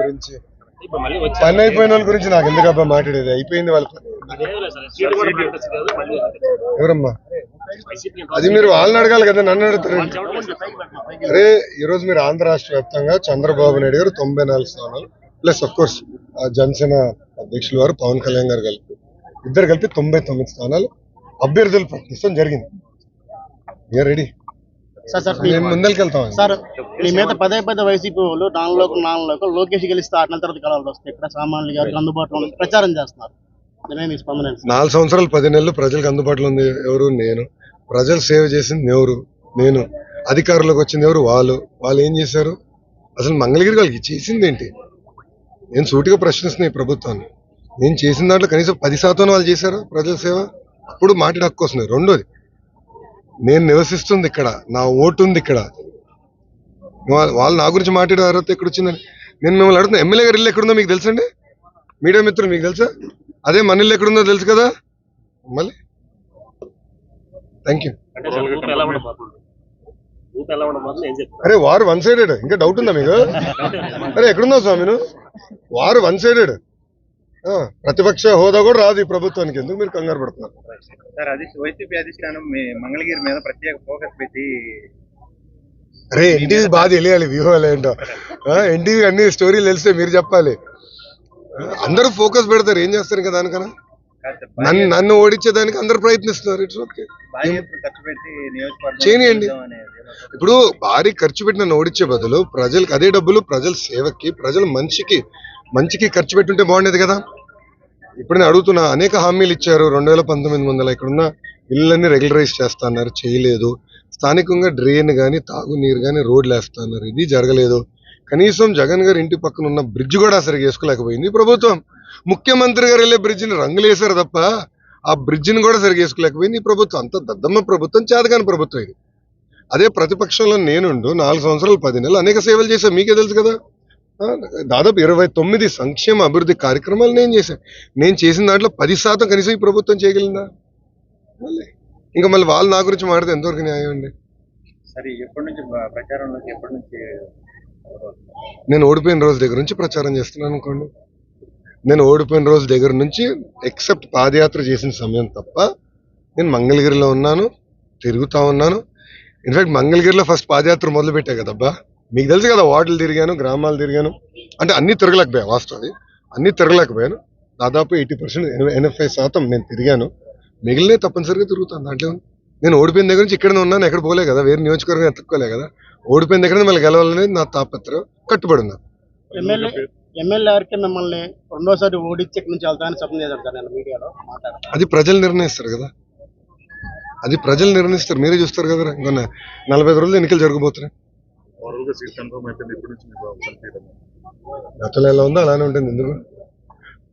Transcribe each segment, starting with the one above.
గురించి. పని అయిపోయిన వాళ్ళ గురించి నాకు ఎందుకు అబ్బా మాట్లాడేది? అయిపోయింది వాళ్ళ ఎవరమ్మా? అది మీరు వాళ్ళని అడగాలి కదా నన్ను అడుగుతారు. అరే ఈరోజు మీరు ఆంధ్ర రాష్ట్ర వ్యాప్తంగా చంద్రబాబు నాయుడు గారు తొంభై నాలుగు స్థానాలు ప్లస్ అఫ్ కోర్స్ జనసేన అధ్యక్షులు వారు పవన్ కళ్యాణ్ గారు కలిపి ఇద్దరు కలిపి తొంభై తొమ్మిది స్థానాలు అభ్యర్థులు ప్రకటిస్తాం జరిగింది. మీరు రెడీ సార్ సార్ మేము ముందరికి వెళ్తాం సార్ మీ మీద పదే పదే వైసీపీ వాళ్ళు నాలుగులోకి నాలుగులోకి లోకేష్ గెలిస్తే ఆరు తర్వాత కలవాల్సి వస్తాయి. ఇక్కడ సామాన్యులు గారికి అందుబాటులో. ప్రచారం చేస్తున్నారు? నాలుగు సంవత్సరాలు పది నెలలు ప్రజలకు అందుబాటులో ఉంది ఎవరు? నేను. ప్రజలు సేవ చేసింది ఎవరు? నేను. అధికారులకు వచ్చింది ఎవరు? వాళ్ళు. వాళ్ళు ఏం చేశారు? అసలు మంగళగిరి వాళ్ళకి చేసింది ఏంటి? నేను సూటిగా ప్రశ్నిస్తున్నా ఈ ప్రభుత్వాన్ని. నేను చేసిన దాంట్లో కనీసం పది శాతం వాళ్ళు చేశారు ప్రజల సేవ. అప్పుడు మాట్లాడే హక్కు వస్తుంది. రెండోది నేను నివసిస్తుంది ఇక్కడ. నా ఓటు ఉంది ఇక్కడ. వాళ్ళు నా గురించి మాట్లాడే అర్హత ఎక్కడ వచ్చిందని నేను మిమ్మల్ని అడుగుతున్నా ఎమ్మెల్యే గారు ఇల్లు ఎక్కడుందో మీకు తెలుసండి? మీడియా మిత్రులు మీకు తెలుసా? అదే మన ఇల్లు ఎక్కడుందో తెలుసు కదా? మళ్ళీ? థ్యాంక్ యూ అరే వారు వన్ సైడెడ్ ఇంకా డౌట్ ఉందా మీకు? అరే ఎక్కడున్నావు స్వామిను వారు వన్ సైడెడ్ ప్రతిపక్ష హోదా కూడా రాదు ఈ ప్రభుత్వానికి. ఎందుకు మీరు కంగారు పడుతున్నారు? సార్ అది వైసీపీ అధిష్టానం మంగళగిరి మీద ప్రత్యేక ఫోకస్ పెట్టి అరే ఎన్టీవీ బాగా తెలియాలి వ్యూహాలు ఏంటో. ఎన్టీవీ అన్ని స్టోరీలు తెలిస్తే మీరు చెప్పాలి. అందరూ ఫోకస్ పెడతారు. ఏం చేస్తారు ఇంకా దానికన్నా? నన్ను నన్ను ఓడించేదానికి అందరూ ప్రయత్నిస్తున్నారు. It's okay. చేయనీయండి. ఏమో. ఇప్పుడు భారీ ఖర్చు పెట్టి నన్ను ఓడించే బదులు ప్రజలకు అదే డబ్బులు ప్రజల సేవకి ప్రజల మంచికి మంచికి ఖర్చు పెట్టుంటే బాగుండేది కదా. ఇప్పుడు నేను అడుగుతున్నా అనేక హామీలు ఇచ్చారు. రెండు వేల పంతొమ్మిది వందల ఇక్కడున్న ఇళ్ళన్నీ రెగ్యులరైజ్ చేస్తున్నారు చేయలేదు. స్థానికంగా డ్రైన్ కానీ తాగునీరు కానీ రోడ్లు వేస్తున్నారు. ఇది జరగలేదు. కనీసం జగన్ గారి ఇంటి పక్కన ఉన్న బ్రిడ్జ్ కూడా సరిగా వేసుకోలేకపోయింది ప్రభుత్వం. ముఖ్యమంత్రి గారు వెళ్ళే బ్రిడ్జిని రంగులు వేశారు తప్ప ఆ బ్రిడ్జిని కూడా సరిగ్గా వేసుకోలేకపోయింది ప్రభుత్వం. అంత దద్దమ్మ ప్రభుత్వం చేతగాని ప్రభుత్వం ఇది. అదే ప్రతిపక్షంలో నేనుండు నాలుగు సంవత్సరాలు పది నెలలు అనేక సేవలు చేశాను. మీకే తెలుసు కదా. దాదాపు ఇరవై తొమ్మిది సంక్షేమ అభివృద్ధి కార్యక్రమాలు నేను చేశాను. నేను చేసిన దాంట్లో పది శాతం కనీసం ఈ ప్రభుత్వం చేయగలిగిందా? మళ్ళీ. ఇంకా మళ్ళీ వాళ్ళు నా గురించి మాడితే ఎంతవరకు న్యాయం అండి? సరే ఎప్పటి నుంచి ప్రచారంలోకి ఎప్పటి నుంచి నేను ఓడిపోయిన రోజు దగ్గర నుంచి ప్రచారం చేస్తున్నాను అనుకోండి. నేను ఓడిపోయిన రోజు దగ్గర నుంచి ఎక్సెప్ట్ పాదయాత్ర చేసిన సమయం తప్ప నేను మంగళగిరిలో ఉన్నాను తిరుగుతా ఉన్నాను. ఇన్ఫాక్ట్ మంగళగిరిలో ఫస్ట్ పాదయాత్ర మొదలు పెట్టా కదబ్బా. మీకు తెలుసు కదా వార్డులు తిరిగాను గ్రామాలు తిరిగాను. అంటే అన్ని తిరగలేకపోయా వాస్తవం అన్ని తిరగలేకపోయాను. దాదాపు ఎయిటీ పర్సెంట్ ఎనభై శాతం నేను తిరిగాను. మిగిలిన తప్పనిసరిగా తిరుగుతాను. దాంట్లో. నేను ఓడిపోయిన దగ్గర నుంచి ఇక్కడనే ఉన్నాను ఎక్కడ పోలే కదా వేరే నియోజకవర్గం ఎత్తుక్కోలే కదా. ఓడిపోయిన దగ్గర మళ్ళీ గెలవాలనేది నా తాపత్రం కట్టుబడి ఉన్నా ఎమ్మెల్యే ఎమ్మెల్యే గారికి మిమ్మల్ని రెండోసారి ఓడించి ఇక్కడి నుంచి వెళ్తామని చెప్పడం చేశారు సార్ నేను మీడియాలో మాట్లాడతాను. అది ప్రజలు నిర్ణయిస్తారు కదా. అది ప్రజలు నిర్ణయిస్తారు. మీరే చూస్తారు కదా నలభై ఐదు రోజులు ఎన్నికలు జరగబోతున్నాయి. ఓవరాల్గా సీట్ కన్ఫర్మ్ అయిపోయింది. ఇప్పటి నుంచి మీకు పనిచేయడం గతంలో ఎలా ఉందో అలానే ఉంటుంది ఎందుకు?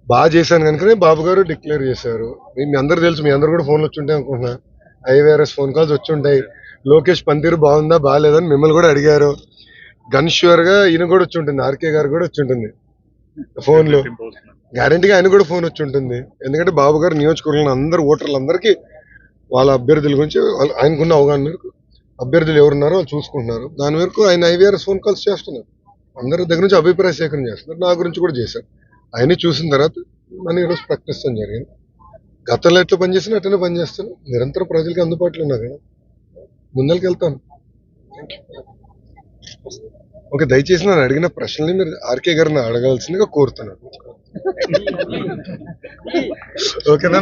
బాగా చేశాను కనుకనే బాబు గారు డిక్లేర్ చేశారు. మీ- అందరు తెలుసు మీ అందరు కూడా ఫోన్లు వచ్చి ఉంటాయి అనుకుంటున్నా. ఐవేఆర్ఎస్ ఫోన్ కాల్స్ వచ్చి ఉంటాయి. లోకేష్ పందిరు బాగుందా బాగాలేదని మిమ్మల్ని కూడా అడిగారు. గన్గా ఈయన కూడా వచ్చి ఉంటుంది ఆర్కే గారు కూడా వచ్చి ఉంటుంది ఫోన్లో. గ్యారంటీగా ఆయన కూడా ఫోన్ వచ్చి ఉంటుంది. ఎందుకంటే బాబు గారు నియోజకవర్గంలో అందరు ఓటర్లందరికీ వాళ్ళ అభ్యర్థుల గురించి ఆయనకున్న అవగాహన మేరకు అభ్యర్థులు ఎవరున్నారో వాళ్ళు చూసుకుంటున్నారు. దాని మేరకు ఆయన ఐవీఆర్ఎస్ ఫోన్ కాల్స్ చేస్తున్నారు. అందరి దగ్గర నుంచి అభిప్రాయ సేకరణ చేస్తున్నారు. నా గురించి కూడా చేశారు. ఆయన్ని చూసిన తర్వాత మనం ఈరోజు ప్రకటిస్తాం జరిగింది. గతంలో ఎట్లా పనిచేసినా అట్లనే పనిచేస్తాను. నిరంతరం ప్రజలకి అందుబాటులో ఉన్నా కదా. ముందరికి వెళ్తాను. ఓకే దయచేసి నన్ను అడిగిన ప్రశ్నల్ని మీరు ఆర్కే గారిని అడగాల్సిందిగా కోరుతున్నాను. ఓకేనా